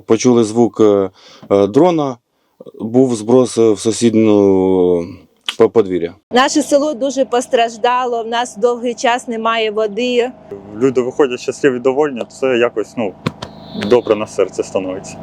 почули звук е, е, дрона, був зброс в сусідню е, подвір'я. Наше село дуже постраждало. В нас довгий час немає води. люди виходять щасливі і довольні, це якось ну, добре на серце становиться.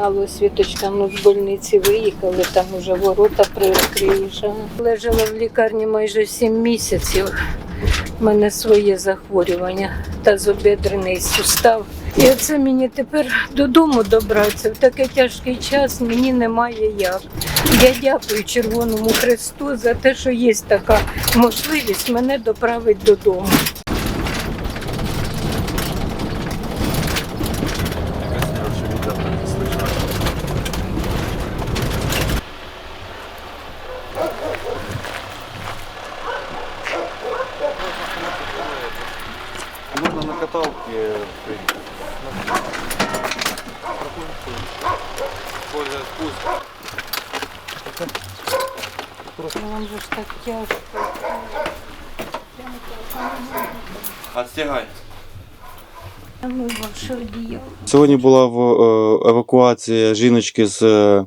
Алло, Світочка, ну з больниці виїхали, там уже ворота приоткрили. Лежала в лікарні майже 7 місяців. У мене своє захворювання тазобедрений сустав. І оце мені тепер додому добратися. В такий тяжкий час мені немає як. Я дякую Червоному Христу за те, що є така можливість мене доправити додому. Можна на Ну, же так тяжко. Отстягай. Ну. Сьогодні була е, евакуація жіночки з е,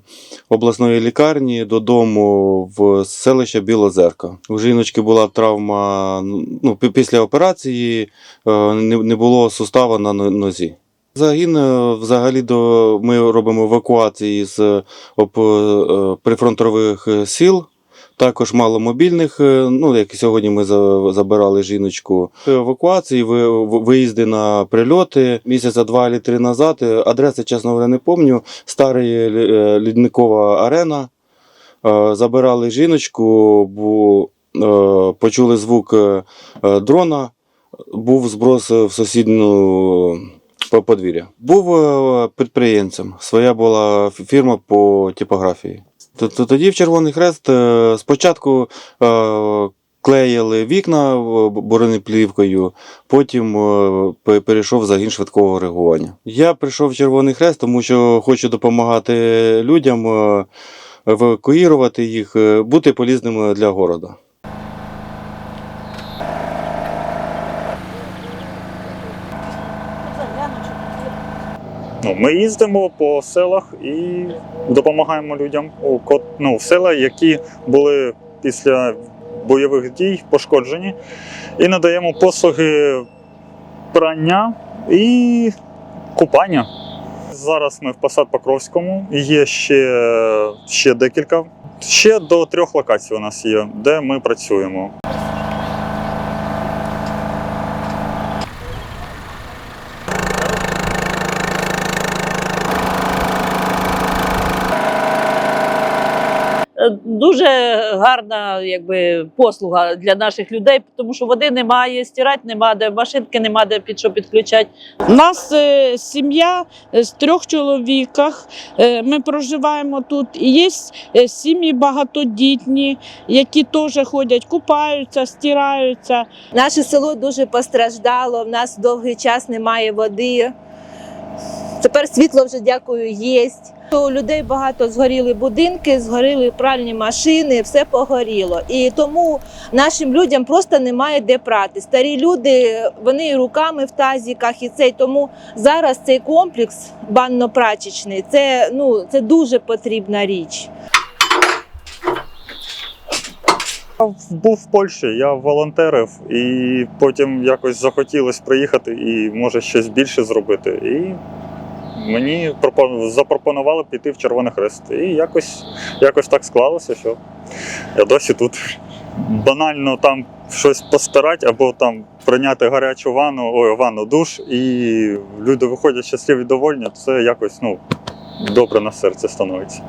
обласної лікарні додому в селище Білозерка. У жіночки була травма ну, після операції, е, не, не було сустава на нозі. Загін е, взагалі до ми робимо евакуації з е, е, прифронтових сіл. Також маломобільних, ну як і сьогодні ми забирали жіночку. Евакуації, виїзди на прильоти місяця два чи три назад. Адреси, чесно говоря, не пам'ятаю. Старий лідникова арена. Забирали жіночку, бо почули звук дрона, був зброс в сусідню подвір'я. Був е, підприємцем. Своя була фірма по типографії. Тоді в Червоний Хрест е, спочатку е, клеїли вікна бронеплівкою, потім перейшов в загін швидкого реагування. Я прийшов в Червоний Хрест, тому що хочу допомагати людям, евакуювати їх, бути полізними для города. Ну, ми їздимо по селах і допомагаємо людям у ну, села, які були після бойових дій пошкоджені, і надаємо послуги прання і купання. Зараз ми в Посад Покровському, є ще, ще декілька. Ще до трьох локацій у нас є, де ми працюємо. Дуже гарна якби, послуга для наших людей, тому що води немає, стирати нема де, машинки нема де під що підключати. У нас е, сім'я е, з трьох чоловіках. Е, ми проживаємо тут. І є е, сім'ї багатодітні, які теж ходять, купаються, стираються. Наше село дуже постраждало. В нас довгий час немає води. Тепер світло вже дякую є. У людей багато згоріли будинки, згоріли пральні машини, все погоріло. І тому нашим людям просто немає де прати. Старі люди, вони руками в тазіках, і цей тому зараз цей комплекс банно-прачечний це, ну, це дуже потрібна річ. Я був в Польщі, я волонтерив, і потім якось захотілося приїхати і може щось більше зробити. І мені запропонували піти в Червоний Хрест. І якось, якось так склалося, що я досі тут. Банально там щось постирати або там прийняти гарячу ванну, ой, ванну душ, і люди виходять щасливі довольні, це якось ну, добре на серце становиться.